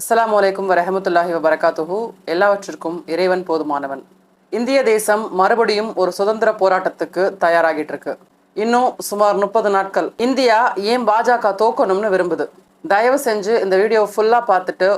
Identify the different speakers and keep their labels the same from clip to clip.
Speaker 1: அஸ்லாம் வலைக்கும் வரஹமத்துல்லாஹி வபரகாத்துஹு. எல்லாவற்றிற்கும் இறைவன் போதுமானவன். இந்திய தேசம் மறுபடியும் ஒரு சுதந்திர போராட்டத்துக்கு தயாராகிட்டு இருக்கு இன்னும் சுமார் முப்பது நாட்கள். இந்தியா ஏன் பாஜக தோக்கணும்னு விரும்புது? தயவு செஞ்சு இந்த வீடியோ ஃபுல்லாக பார்த்துட்டு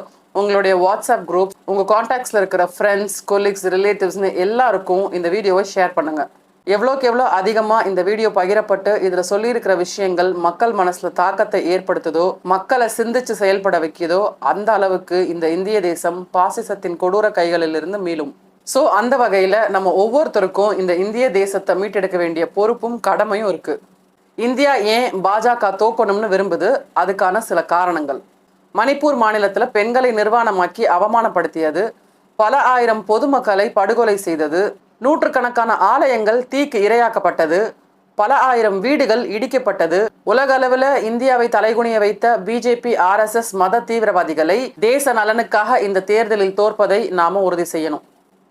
Speaker 1: உங்களுடைய வாட்ஸ்அப் குரூப் உங்கள் காண்டாக்ட்ஸில் இருக்கிற ஃப்ரெண்ட்ஸ் கொலீக்ஸ் ரிலேட்டிவ்ஸ்னு எல்லாருக்கும் இந்த வீடியோவை ஷேர் பண்ணுங்கள் எவ்வளோக்கு எவ்வளோ அதிகமாக இந்த வீடியோ பகிரப்பட்டு இதில் சொல்லியிருக்கிற விஷயங்கள் மக்கள் மனசில் தாக்கத்தை ஏற்படுத்துதோ மக்களை சிந்திச்சு செயல்பட வைக்கிதோ அந்த அளவுக்கு இந்த இந்திய தேசம் பாசிசத்தின் கொடூர கைகளிலிருந்து மீளும். ஸோ அந்த வகையில் நம்ம ஒவ்வொருத்தருக்கும் இந்த இந்திய தேசத்தை மீட்டெடுக்க வேண்டிய பொறுப்பும் கடமையும் இருக்குது இந்தியா ஏன் பாஜக தோக்கணும்னு விரும்புது? அதுக்கான சில காரணங்கள். மணிப்பூர் மாநிலத்தில் பெண்களை நிர்வாணமாக்கி அவமானப்படுத்தியது பல ஆயிரம் பொதுமக்களை படுகொலை செய்தது நூற்றுக்கணக்கான ஆலயங்கள் தீக்கு இரையாக்கப்பட்டது. பல ஆயிரம் வீடுகள் இடிக்கப்பட்டது. உலக அளவில் இந்தியாவை தலைகுனிய வைத்த பிஜேபி ஆர்எஸ்எஸ் மத தீவிரவாதிகளை தேச நலனுக்காக இந்த தேர்தலில் தோற்பதை நாம உறுதி செய்யணும்.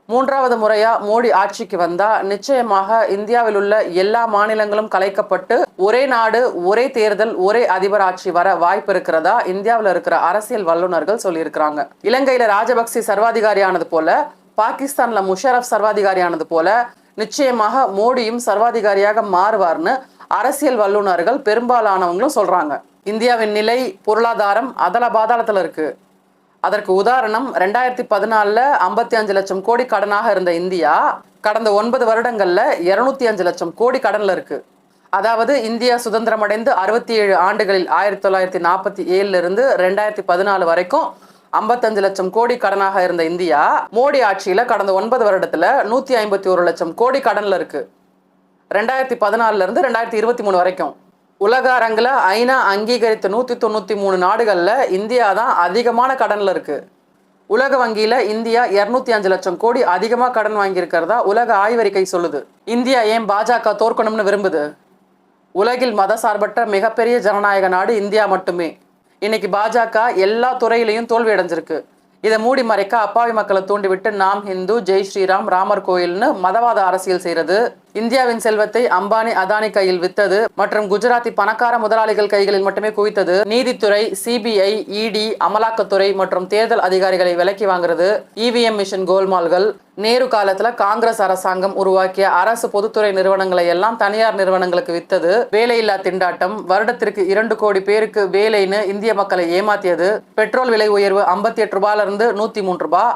Speaker 1: மூன்றாவது முறையா மோடி ஆட்சிக்கு வந்தா நிச்சயமாக இந்தியாவில் உள்ள எல்லா மாநிலங்களும் கலைக்கப்பட்டு ஒரே நாடு ஒரே தேர்தல் ஒரே அதிபர் ஆட்சி வர வாய்ப்பு இருக்கிறதா? இந்தியாவில் இருக்கிற அரசியல் வல்லுநர்கள் சொல்லியிருக்கிறாங்க. இலங்கையில ராஜபக்சி சர்வாதிகாரியானது போல பாகிஸ்தான்ல முஷரப் சர்வாதிகாரியானது போல நிச்சயமாக மோடியும் சர்வாதிகாரியாக மாறுவார்னு அரசியல் வல்லுநர்கள் பெரும்பாலானவங்களும் சொல்றாங்க. இந்தியாவின் நிலை பொருளாதாரம் அதல பாதாளத்தில் இருக்கு. அதற்கு உதாரணம் ரெண்டாயிரத்தி பதினாலில் ஐம்பத்தி அஞ்சு லட்சம் கோடி கடனாக இருந்த இந்தியா கடந்த ஒன்பது வருடங்களில் இருநூத்தி அஞ்சு லட்சம் கோடி கடனில் இருக்கு. அதாவது இந்தியா சுதந்திரம் அடைந்து அறுபத்தி ஏழு ஆண்டுகளில் ஆயிரத்தி தொள்ளாயிரத்தி நாற்பத்தி ஏழுலேருந்து ரெண்டாயிரத்தி பதினாலு வரைக்கும் ஐம்பத்தஞ்சு லட்சம் கோடி கடனாக இருந்த இந்தியா மோடி ஆட்சியில் கடந்த ஒன்பது வருடத்தில் நூற்றி ஐம்பத்தி ஒரு லட்சம் கோடி கடனில் இருக்குது ரெண்டாயிரத்தி பதினாலிருந்து ரெண்டாயிரத்தி இருபத்தி மூணு வரைக்கும். உலக அரங்கில் ஐநா அங்கீகரித்த நூற்றி தொண்ணூற்றி மூணு நாடுகளில் இந்தியா தான் அதிகமான கடனில் இருக்குது உலக வங்கியில் இந்தியா இரநூத்தி அஞ்சு லட்சம் கோடி அதிகமாக கடன் வாங்கியிருக்கிறதா உலக ஆய்வறிக்கை சொல்லுது. இந்தியா ஏன் பாஜக தோற்கணும்னு விரும்புது? உலகில் மதசார்பற்ற மிகப்பெரிய ஜனநாயக நாடு இந்தியா மட்டுமே. இன்னைக்கு பாஜக எல்லா துறையிலையும் தோல்வி அடைஞ்சிருக்கு இதை மூடி மறைக்க அப்பாவி மக்களை தூண்டிவிட்டு நாம் ஹிந்து ஜெய் ஸ்ரீராம் ராமர் கோயில்னு மதவாத அரசியல் செய்யறது இந்தியாவின் செல்வத்தை அம்பானி அதானி கையில் வித்தது மற்றும் குஜராத்தி பணக்கார முதலாளிகள் கைகளில் மட்டுமே குவித்தது. நீதித்துறை சிபிஐ இடி அமலாக்கத்துறை மற்றும் தேர்தல் அதிகாரிகளை விலக்கி வாங்குறது இவிஎம் மிஷின் கோல்மால்கள். நேரு காலத்துல காங்கிரஸ் அரசாங்கம் உருவாக்கிய அரசு பொதுத்துறை நிறுவனங்களை எல்லாம் தனியார் நிறுவனங்களுக்கு வித்தது. வேலையில்லா திண்டாட்டம் வருடத்திற்கு இரண்டு கோடி பேருக்கு வேலைன்னு இந்திய மக்களை ஏமாத்தியது. பெட்ரோல் விலை உயர்வு ஐம்பத்தி எட்டு ரூபாயிலிருந்து நூத்தி மூன்று ரூபாய்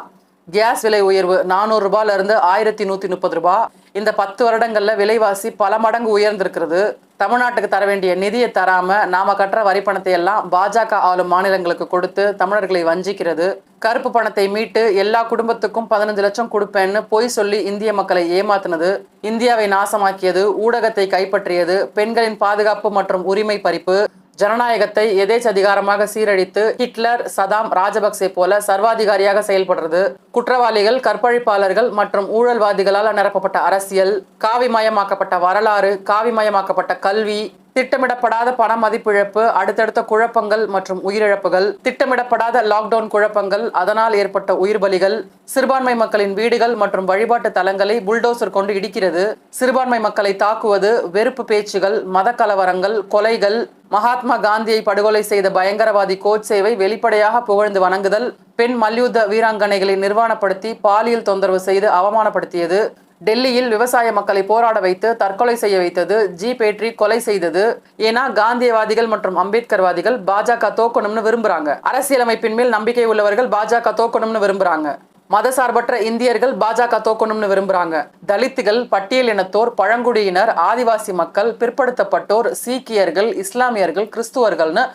Speaker 1: கேஸ் விலை உயர்வு நானூறு ரூபாயிலிருந்து ஆயிரத்தி நூத்தி முப்பது ரூபாய் இந்த பத்து வருடங்களில் விலைவாசி பல மடங்கு உயர்ந்திருக்கிறது. தமிழ்நாட்டுக்கு தர வேண்டிய நிதியை தராம நாம கட்டுற வரி பணத்தை எல்லாம் பாஜக ஆளும் மாநிலங்களுக்கு கொடுத்து தமிழர்களை வஞ்சிக்கிறது. கருப்பு பணத்தை மீட்டு எல்லா குடும்பத்துக்கும் பதினஞ்சு லட்சம் கொடுப்பேன்னு பொய் சொல்லி இந்திய மக்களை ஏமாத்தினது. இந்தியாவை நாசமாக்கியது ஊடகத்தை கைப்பற்றியது பெண்களின் பாதுகாப்பு மற்றும் உரிமை பறிப்பு. ஜனநாயகத்தை எதேச்சதிகாரமாக சீரழித்து ஹிட்லர் சதாம் ராஜபக்சே போல சர்வாதிகாரியாக செயல்படுறது. குற்றவாளிகள் கற்பழிப்பாளர்கள் மற்றும் ஊழல்வாதிகளால் நிரப்பப்பட்ட அரசியல் காவிமயமாக்கப்பட்ட வரலாறு காவிமயமாக்கப்பட்ட கல்வி திட்டமிடப்படாத பண மதிப்பிழப்பு அடுத்தடுத்த குழப்பங்கள் மற்றும் உயிரிழப்புகள் திட்டமிடப்படாத லாக்டவுன் குழப்பங்கள் அதனால் ஏற்பட்ட உயிர் பலிகள் சிறுபான்மை மக்களின் வீடுகள் மற்றும் வழிபாட்டு தலங்களை புல்டோசர் கொண்டு இடிக்கிறது. சிறுபான்மை மக்களை தாக்குவது வெறுப்பு பேச்சுகள் மத கலவரங்கள் கொலைகள் மகாத்மா காந்தியை படுகொலை செய்த பயங்கரவாதி கோட்சேவை வெளிப்படையாக புகழ்ந்து வணங்குதல் பெண் மல்யுத்த வீராங்கனைகளை நிர்வாணப்படுத்தி பாலியல் தொந்தரவு செய்து அவமானப்படுத்தியது டெல்லியில் விவசாய மக்களை போராட வைத்து தற்கொலை செய்ய வைத்தது ஜி ஏற்றி கொலை செய்தது ஏன்னா காந்தியவாதிகள் மற்றும் அம்பேத்கர்வாதிகள் பாஜக தோக்கணும்னு விரும்புறாங்க. அரசியலமைப்பின் மேல் நம்பிக்கை உள்ளவர்கள் பாஜக தோக்கணும்னு விரும்புறாங்க. மதசார்பற்ற இந்தியர்கள் பாஜக தோக்கணும்னு விரும்புறாங்க. தலித்துகள் பட்டியல் இனத்தோர் பழங்குடியினர் ஆதிவாசி மக்கள் பிற்படுத்தப்பட்டோர் சீக்கியர்கள் இஸ்லாமியர்கள் கிறிஸ்துவர்கள்னு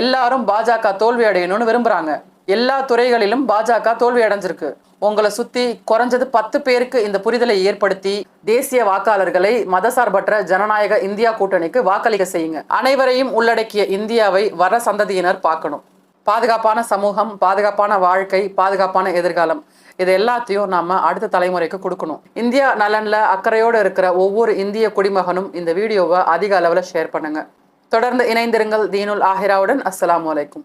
Speaker 1: எல்லாரும் பாஜக தோல்வி அடையணும்னு விரும்புறாங்க. எல்லா துறைகளிலும் பாஜக தோல்வி அடைஞ்சிருக்கு. உங்களை சுத்தி குறைஞ்சது பத்து பேருக்கு இந்த புரிதலை ஏற்படுத்தி தேசிய வாக்காளர்களை மதசார்பற்ற ஜனநாயக இந்தியா கூட்டணிக்கு வாக்களிக்க செய்யுங்க. அனைவரையும் உள்ளடக்கிய இந்தியாவை வர சந்ததியினர் பார்க்கணும். பாதுகாப்பான சமூகம் பாதுகாப்பான வாழ்க்கை பாதுகாப்பான எதிர்காலம். இது எல்லாத்தையும் நாம அடுத்த தலைமுறைக்கு கொடுக்கணும். இந்தியா நலன்ல அக்கறையோடு இருக்கிற ஒவ்வொரு இந்திய குடிமகனும் இந்த வீடியோவை அதிக அளவில் ஷேர் பண்ணுங்க. தொடர்ந்து இணைந்திருங்கள் தீனுல் ஆஹிராவுடன். அஸ்ஸலாமு அலைக்கும்.